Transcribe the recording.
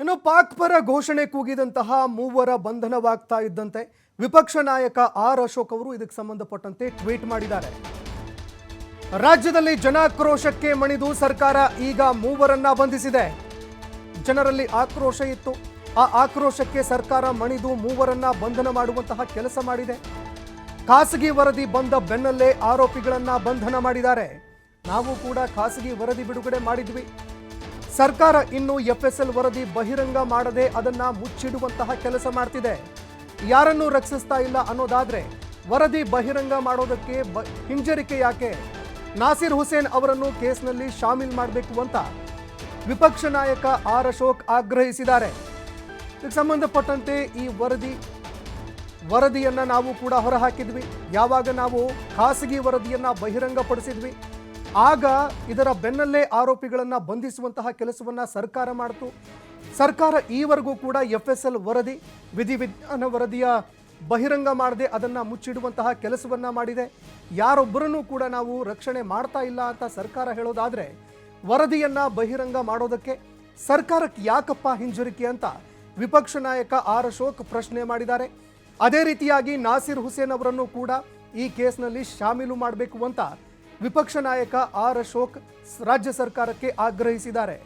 ಇನ್ನು ಪಾಕ್ ಪರ ಘೋಷಣೆ ಕೂಗಿದಂತಹ ಮೂವರ ಬಂಧನವಾಗ್ತಾ ಇದ್ದಂತೆ ವಿಪಕ್ಷ ನಾಯಕ ಆರ್ ಅಶೋಕ್ ಅವರು ಇದಕ್ಕೆ ಸಂಬಂಧಪಟ್ಟಂತೆ ಟ್ವೀಟ್ ಮಾಡಿದ್ದಾರೆ. ರಾಜ್ಯದಲ್ಲಿ ಜನಾಕ್ರೋಶಕ್ಕೆ ಮಣಿದು ಸರ್ಕಾರ ಈಗ ಮೂವರನ್ನ ಬಂಧಿಸಿದೆ. ಜನರಲ್ಲಿ ಆಕ್ರೋಶ ಇತ್ತು. ಆ ಆಕ್ರೋಶಕ್ಕೆ ಸರ್ಕಾರ ಮಣಿದು ಮೂವರನ್ನ ಬಂಧನ ಮಾಡುವಂತಹ ಕೆಲಸ ಮಾಡಿದೆ. ಖಾಸಗಿ ವರದಿ ಬಂದ ಬೆನ್ನಲ್ಲೇ ಆರೋಪಿಗಳನ್ನ ಬಂಧನ ಮಾಡಿದ್ದಾರೆ. ನಾವು ಕೂಡ ಖಾಸಗಿ ವರದಿ ಬಿಡುಗಡೆ ಮಾಡಿದ್ವಿ. ಸರ್ಕಾರ ಇನ್ನು ಎಫ್ಎಸ್ಎಲ್ ವರದಿ ಬಹಿರಂಗ ಮಾಡದೆ ಅದನ್ನ ಮುಚ್ಚಿಡುವಂತಹ ಕೆಲಸ ಮಾಡ್ತಿದೆ. ಯಾರನ್ನೂ ರಕ್ಷಿಸ್ತಾ ಇಲ್ಲ ಅನ್ನೋದಾದ್ರೆ ವರದಿ ಬಹಿರಂಗ ಮಾಡೋದಕ್ಕೆ ಹಿಂಜರಿಕೆ ಯಾಕೆ? ನಾಸಿರ್ ಹುಸೇನ್ ಅವರನ್ನು ಕೇಸ್ನಲ್ಲಿ ಶಾಮೀಲ್ ಮಾಡಬೇಕು ಅಂತ ವಿಪಕ್ಷ ನಾಯಕ ಆರ್ ಅಶೋಕ್ ಆಗ್ರಹಿಸಿದ್ದಾರೆ. ಇದಕ್ಕೆ ಸಂಬಂಧಪಟ್ಟಂತೆ ಈ ವರದಿ, ವರದಿಯನ್ನ ನಾವು ಕೂಡ ಹೊರಹಾಕಿದ್ವಿ. ಯಾವಾಗ ನಾವು ಖಾಸಗಿ ವರದಿಯನ್ನ ಬಹಿರಂಗಪಡಿಸಿದ್ವಿ. ಆಗ ಇದರ ಬೆನ್ನಲ್ಲೇ ಆರೋಪಿಗಳನ್ನು ಬಂಧಿಸುವಂತಹ ಕೆಲಸವನ್ನ ಸರ್ಕಾರ ಮಾಡಿತು. ಸರ್ಕಾರ ಈವರೆಗೂ ಕೂಡ ಎಫ್ ಎಸ್ ಎಲ್ ವರದಿ, ವಿಧಿವಿಜ್ಞಾನ ವರದಿಯ ಬಹಿರಂಗ ಮಾಡದೆ ಅದನ್ನ ಮುಚ್ಚಿಡುವಂತಹ ಕೆಲಸವನ್ನ ಮಾಡಿದೆ. ಯಾರೊಬ್ಬರನ್ನೂ ಕೂಡ ನಾವು ರಕ್ಷಣೆ ಮಾಡ್ತಾ ಇಲ್ಲ ಅಂತ ಸರ್ಕಾರ ಹೇಳೋದಾದ್ರೆ, ವರದಿಯನ್ನ ಬಹಿರಂಗ ಮಾಡೋದಕ್ಕೆ ಸರ್ಕಾರಕ್ಕೆ ಯಾಕಪ್ಪ ಹಿಂಜರಿಕೆ ಅಂತ ವಿಪಕ್ಷ ನಾಯಕ ಆರ್ ಅಶೋಕ್ ಪ್ರಶ್ನೆ ಮಾಡಿದ್ದಾರೆ. ಅದೇ ರೀತಿಯಾಗಿ ನಾಸಿರ್ ಹುಸೇನ್ ಅವರನ್ನು ಕೂಡ ಈ ಕೇಸ್ನಲ್ಲಿ ಶಾಮೀಲು ಮಾಡಬೇಕು ಅಂತ ವಿಪಕ್ಷ ನಾಯಕ ಆರ್ ಅಶೋಕ್ ರಾಜ್ಯ ಸರ್ಕಾರಕ್ಕೆ ಆಗ್ರಹಿಸಿದ್ದಾರೆ.